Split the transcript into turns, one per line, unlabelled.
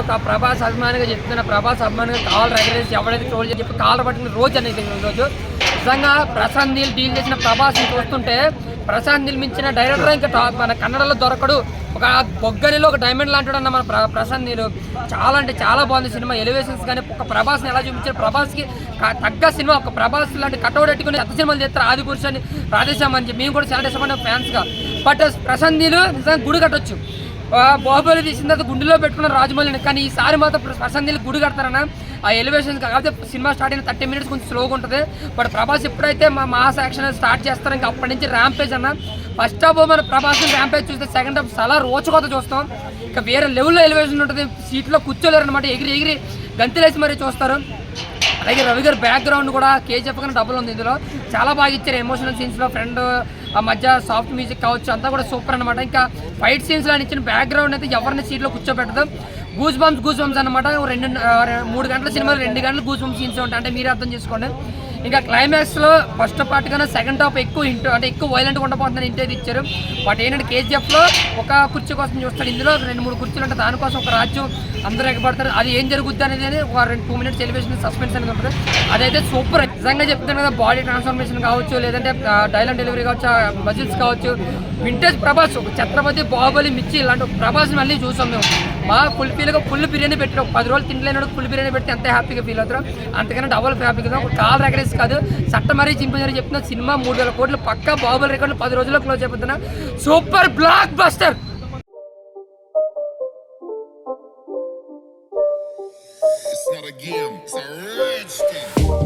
ఒక ప్రభాస్ అభిమానిగా చెప్తున్న ప్రభాస్ అభిమానిగా కాల్ రెగ్యులేసి ఎవరైతే ట్రోల్ చేసి చెప్పి కాల్ పట్టుకున్న రోజు అనేది రోజు. నిజంగా ప్రశాంత్ నీల్ డీల్ చేసిన ప్రభాస్ని చూస్తుంటే ప్రశాంత్ నీల్ మించిన డైరెక్టర్ ఇంకా మన కన్నడలో దొరకడు. ఒక బొగ్గనిలో ఒక డైమండ్ లాంటి అన్న మన ప్రశాంత్ నీరు చాలా అంటే చాలా బాగుంది సినిమా. ఎలివేషన్స్ కానీ ఒక ప్రభాస్ని ఎలా చూపించారు? ప్రభాస్కి తగ్గ సినిమా. ఒక ప్రభాస్ లాంటి కట్అవుట్ పెట్టుకుని ఎంత సినిమాలు చేస్తారు. ఆది పురుషుని రాధేశ్యామ్ అని చెప్పి. మేము కూడా చాలా ఇష్టపడిన ఫ్యాన్స్గా బట్ ప్రశాంత్ నీలు నిజంగా గుడి కట్టొచ్చు. బాహుబలి తీసిన తర్వాత గుండెలో పెట్టుకున్న రాజమౌళిని. కానీ ఈసారి మాత్రం ప్రశాంత్ గుడి కడతారన్న ఆ ఎలివేషన్ కాకపోతే సినిమా స్టార్ట్ అయిన థర్టీ మినిట్స్ కొంచెం స్లోగా ఉంటుంది. బట్ ప్రభాస్ ఎప్పుడైతే మా మాస్ యాక్షన్ స్టార్ట్ చేస్తారో ఇంకా అప్పటి నుంచి ర్యాంపేజ్ అన్న. ఫస్ట్ హాఫ్ మన ప్రభాస్ ర్యాంపేజ్ చూస్తే సెకండ్ హాఫ్ చాలా రోచుకోత చూస్తాం. ఇంకా వేరే లెవెల్లో ఎలివేషన్ ఉంటుంది. సీట్లో కూర్చోలేరు అనమాట ఎగిరి ఎగిరి గంతులేసి మరీ చూస్తారు. అలాగే రవి గారి బ్యాక్గ్రౌండ్ కూడా కేజీఎఫ్ కన్నా డబ్బులు ఉంది ఇందులో. చాలా బాగా ఇచ్చారు ఎమోషనల్ సీన్స్లో ఫ్రెండ్ ఆ మధ్య సాఫ్ట్ మ్యూజిక్ కావచ్చు అంతా కూడా సూపర్ అనమాట ఇంకా ఫైట్ సీన్స్లో ఇచ్చిన బ్యాక్గ్రౌండ్ అయితే ఎవరిని సీట్లో కూర్చోబెట్టదు. గూజ్ బంప్స్ గూజ్ బంప్స్ అనమాట రెండు మూడు గంటల సినిమా రెండు గంటలు గూజ్ బంప్స్ సీన్స్ ఉంటాయి అంటే మీరే అర్థం చేసుకోండి. ఇంకా క్లైమాక్స్లో ఫస్ట్ పార్ట్ కన్నా సెకండ్ హాఫ్ ఎక్కువ ఇంటూ అంటే ఎక్కువ వైలెంట్గా ఉండబోతుందని ఇంటి అది ఇచ్చారు. బట్ ఏంటంటే కేజీఎఫ్లో ఒక కుర్చీ కోసం చూస్తాడు. ఇందులో రెండు మూడు కుర్చీలు అంటే దానికోసం ఒక రాజ్యం అందరూ ఎగబడతారు. అది ఏం జరుగుద్ది అనేది ఒక రెండు టూ మినిట్స్ ఎలివేషన్ సస్పెన్స్ అనేది ఉంటుంది. అదైతే సూపర్ నిజంగా చెప్తాను కదా బాడీ ట్రాన్స్ఫర్మేషన్ కావచ్చు లేదంటే డైలాగ్ డెలివరీ కావచ్చు మజిల్స్ కావచ్చు. వింటేజ్ ప్రభాస్ ఒక ఛత్రపతి బాహుబలి మిర్చి ఇలాంటి ప్రభాస్ మళ్ళీ చూసాం మేము. మా ఫుల్ ఫీల్గా ఫుల్ బిర్యానీ పెట్టాం పది రోజులు తినలేని ఫుల్ బిర్యానీ పెట్టి ఎంత హ్యాపీగా ఫీల్ అవుతారో అంతకన్నా డబుల్ హ్యాపీగా ఒక కాల్ రెకరేజ్ కాదు చట్ట మరీ చింపేసారి చెప్తున్న. సినిమా మూడు వేల కోట్లు పక్కా బాహుబలి రికార్డులు పది రోజుల్లో క్లోజ్ అయిపోతున్నా. Super blockbuster
It's not a game, it's a rage thing.